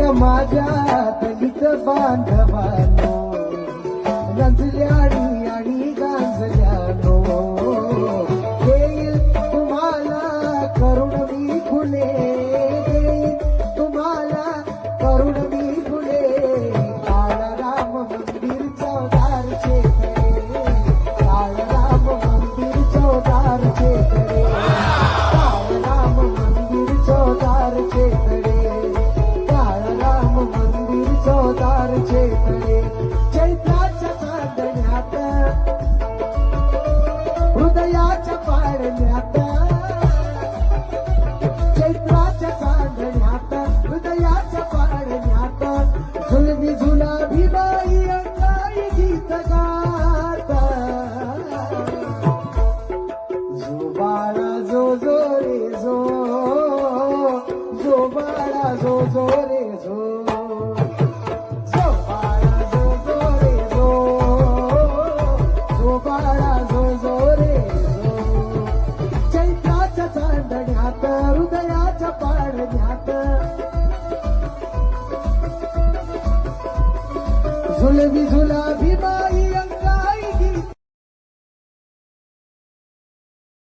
माझ्या दलित बांधवानो गंजल्याणी आणि गांजल्यानो. देईल तुम्हाला करुण मी खुले मंदिर चैतने चैत्राच्या चांदण्यात हृदयाच्या पारण्यात चैत्राच्या चांदण्यात हृदयाच्या पारण्यात झुलमी झुला भिबाई अंगाई गीत गात. जो बाळा जो जो रे जो जो बाळा जो जो रे जो जो. जो जो जो रे चैत्राच्या चांद घ्यात हृदयाच्या पाड घ्यात झुलवी झुला भीमा